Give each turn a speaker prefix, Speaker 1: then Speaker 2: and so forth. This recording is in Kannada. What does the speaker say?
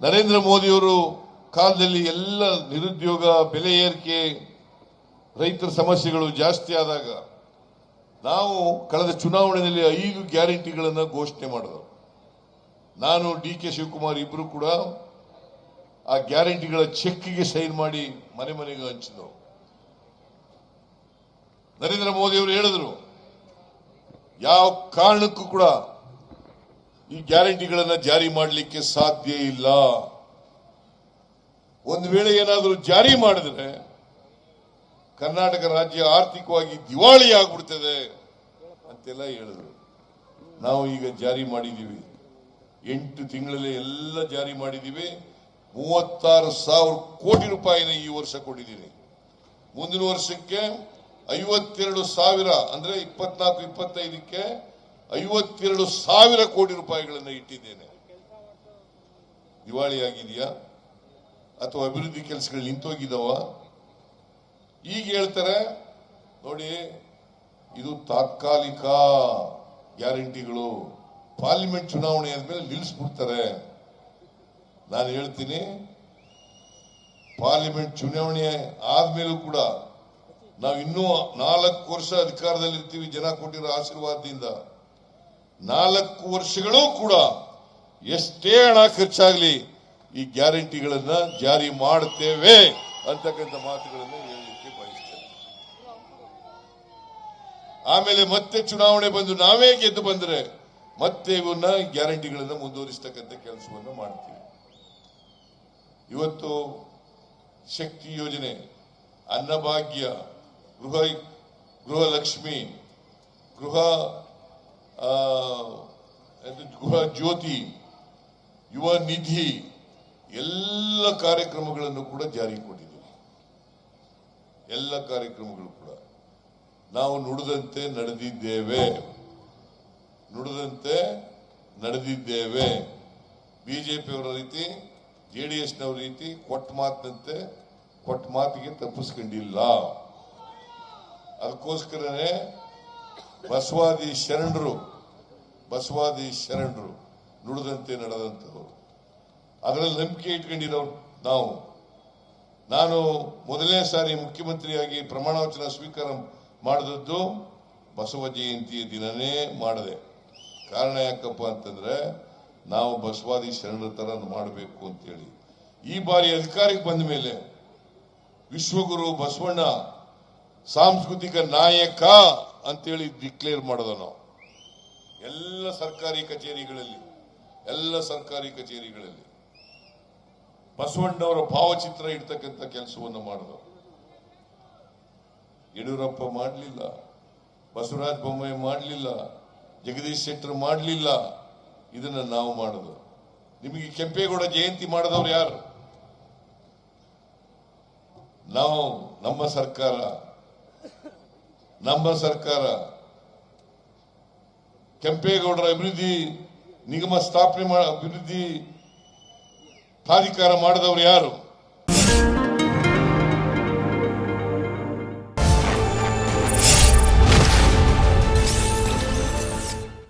Speaker 1: ನರೇಂದ್ರ ಮೋದಿಯವರು ಕಾಲದಲ್ಲಿ ಎಲ್ಲ ನಿರುದ್ಯೋಗ, ಬೆಲೆ ಏರಿಕೆ, ರೈತರ ಸಮಸ್ಯೆಗಳು ಜಾಸ್ತಿ ಆದಾಗ ನಾವು ಕಳೆದ ಚುನಾವಣೆಯಲ್ಲಿ ಐದು ಗ್ಯಾರಂಟಿಗಳನ್ನು ಘೋಷಣೆ ಮಾಡಿದರು. ನಾನು ಡಿ ಕೆ ಶಿವಕುಮಾರ್ ಇಬ್ಬರು ಕೂಡ ಆ ಗ್ಯಾರಂಟಿಗಳ ಚೆಕ್ಗೆ ಸೈನ್ ಮಾಡಿ ಮನೆ ಮನೆಗೆ ಹಂಚಿದವು ನರೇಂದ್ರ ಮೋದಿಯವರು ಹೇಳಿದರು ಹೇಳಿದ್ರು, ಯಾವ ಕಾರಣಕ್ಕೂ ಕೂಡ ಈ ಗ್ಯಾರಂಟಿಗಳನ್ನು ಜಾರಿ ಮಾಡಲಿಕ್ಕೆ ಸಾಧ್ಯ ಇಲ್ಲ. ಒಂದು ವೇಳೆ ಏನಾದರೂ ಜಾರಿ ಮಾಡಿದ್ರೆ ಕರ್ನಾಟಕ ರಾಜ್ಯ ಆರ್ಥಿಕವಾಗಿ ದಿವಾಳಿ ಆಗ್ಬಿಡ್ತದೆ ಅಂತೆಲ್ಲ ಹೇಳಿದ್ರು. ನಾವು ಈಗ ಜಾರಿ ಮಾಡಿದ್ದೀವಿ. ಎಂಟು ತಿಂಗಳಲ್ಲಿ ಎಲ್ಲ ಜಾರಿ ಮಾಡಿದ್ದೀವಿ. ಮೂವತ್ತಾರು ಸಾವಿರ ಕೋಟಿ ರೂಪಾಯಿನ ಈ ವರ್ಷ ಕೊಟ್ಟಿದ್ದೀನಿ. ಮುಂದಿನ ವರ್ಷಕ್ಕೆ ಐವತ್ತೆರಡು ಸಾವಿರ ಅಂದ್ರೆ ಇಪ್ಪತ್ನಾಲ್ಕು, ಇಪ್ಪತ್ತೈದಕ್ಕೆ ಐವತ್ತೆರಡು ಸಾವಿರ ಕೋಟಿ ರೂಪಾಯಿಗಳನ್ನು ಇಟ್ಟಿದ್ದೇನೆ. ದಿವಾಳಿ ಆಗಿದೆಯಾ ಅಥವಾ ಅಭಿವೃದ್ಧಿ ಕೆಲಸಗಳು ನಿಂತೋಗಿದಾವ ಈಗ ಹೇಳ್ತಾರೆ, ನೋಡಿ, ಇದು ತಾತ್ಕಾಲಿಕ ಗ್ಯಾರಂಟಿಗಳು. ಪಾರ್ಲಿಮೆಂಟ್ ಚುನಾವಣೆ ಆದ್ಮೇಲೆ ನಿಲ್ಲಿಸ್ಬಿಡ್ತಾರೆ. ನಾನು ಹೇಳ್ತೀನಿ, ಪಾರ್ಲಿಮೆಂಟ್ ಚುನಾವಣೆ ಆದ್ಮೇಲೂ ಕೂಡ ನಾವು ಇನ್ನೂ ನಾಲ್ಕು ವರ್ಷ ಅಧಿಕಾರದಲ್ಲಿ ಇರ್ತೀವಿ ಜನ ಕೊಟ್ಟಿರೋ ಆಶೀರ್ವಾದದಿಂದ. ನಾಲ್ಕು ವರ್ಷಗಳೂ ಕೂಡ ಎಷ್ಟೇ ಹಣ ಖರ್ಚಾಗಲಿ ಈ ಗ್ಯಾರಂಟಿಗಳನ್ನ ಜಾರಿ ಮಾಡುತ್ತೇವೆ ಅಂತಕ್ಕಂಥ ಮಾತುಗಳನ್ನು ಹೇಳಲಿಕ್ಕೆ ಬಯಸ್ತೇನೆ. ಆಮೇಲೆ ಮತ್ತೆ ಚುನಾವಣೆ ಬಂದು ನಾವೇ ಗೆದ್ದು ಬಂದರೆ ಮತ್ತೆ ಇವನ್ನ ಗ್ಯಾರಂಟಿಗಳನ್ನ ಮುಂದುವರಿಸ್ತಕ್ಕಂಥ ಕೆಲಸವನ್ನು ಮಾಡ್ತೀವಿ. ಇವತ್ತು ಶಕ್ತಿ ಯೋಜನೆ, ಅನ್ನಭಾಗ್ಯ, ಗೃಹ ಗೃಹಲಕ್ಷ್ಮಿ, ಗೃಹ ಗೃಹ ಜ್ಯೋತಿ, ಯುವ ನಿಧಿ, ಎಲ್ಲ ಕಾರ್ಯಕ್ರಮಗಳನ್ನು ಕೂಡ ಜಾರಿಗೆ ಕೊಟ್ಟಿದ್ದೀವಿ. ಎಲ್ಲ ಕಾರ್ಯಕ್ರಮಗಳು ಕೂಡ. ನಾವು ನುಡಿದಂತೆ ನಡೆದಿದ್ದೇವೆ. ನುಡಿದಂತೆ ನಡೆದಿದ್ದೇವೆ. ಬಿಜೆಪಿಯವರ ರೀತಿ ಜೆಡಿಎಸ್ನವರ ರೀತಿ ಕೊಟ್ಟ ಮಾತಿನಂತೆ ಕೊಟ್ಟ ಮಾತಿಗೆ ತಪ್ಪಿಸ್ಕೊಂಡಿಲ್ಲ. ಅದಕ್ಕೋಸ್ಕರನೇ ಬಸವಾದಿ ಶರಣರು ಬಸವಾದಿ ಶರಣರು ನುಡಿದಂತೆ ನಡೆದಂಥವ್ರು. ಅದರಲ್ಲಿ ನಂಬಿಕೆ ಇಟ್ಕೊಂಡಿರೋರು ನಾವು. ನಾನು ಮೊದಲನೇ ಸಾರಿ ಮುಖ್ಯಮಂತ್ರಿಯಾಗಿ ಪ್ರಮಾಣ ವಚನ ಸ್ವೀಕಾರ ಮಾಡಿದದ್ದು ಬಸವ ಜಯಂತಿಯ ದಿನನೇ ಮಾಡಿದೆ. ಕಾರಣ ಯಾಕಪ್ಪ ಅಂತಂದ್ರೆ ನಾವು ಬಸವಾದಿ ಶರಣರ ತರ ಮಾಡಬೇಕು ಅಂತೇಳಿ. ಈ ಬಾರಿ ಅಧಿಕಾರಕ್ಕೆ ಬಂದ ಮೇಲೆ ವಿಶ್ವಗುರು ಬಸವಣ್ಣ, ಸಾಂಸ್ಕೃತಿಕ ನಾಯಕ ಅಂತೇಳಿ ಡಿಕ್ಲೇರ್ ಮಾಡೋದು ನಾವು. ಎಲ್ಲ ಸರ್ಕಾರಿ ಕಚೇರಿಗಳಲ್ಲಿ, ಎಲ್ಲ ಸರ್ಕಾರಿ ಕಚೇರಿಗಳಲ್ಲಿ ಬಸವಣ್ಣವರ ಭಾವಚಿತ್ರ ಇಡ್ತಕ್ಕಂಥ ಕೆಲಸವನ್ನು ಮಾಡಿದವು ಯಡಿಯೂರಪ್ಪ ಮಾಡಲಿಲ್ಲ, ಬಸವರಾಜ ಬೊಮ್ಮಾಯಿ ಮಾಡಲಿಲ್ಲ, ಜಗದೀಶ್ ಶೆಟ್ಟರ್ ಮಾಡಲಿಲ್ಲ. ಇದನ್ನ ನಾವು ಮಾಡೋದು. ನಿಮಗೆ ಕೆಂಪೇಗೌಡ ಜಯಂತಿ ಮಾಡಿದವರು ಯಾರು? ನಾವು, ನಮ್ಮ ಸರ್ಕಾರ. ನಮ್ಮ ಸರ್ಕಾರ ಕೆಂಪೇಗೌಡರ ಅಭಿವೃದ್ಧಿ ನಿಗಮ ಸ್ಥಾಪನೆ ಅಭಿವೃದ್ಧಿ ಪ್ರಾಧಿಕಾರ ಮಾಡಿದವರು ಯಾರು?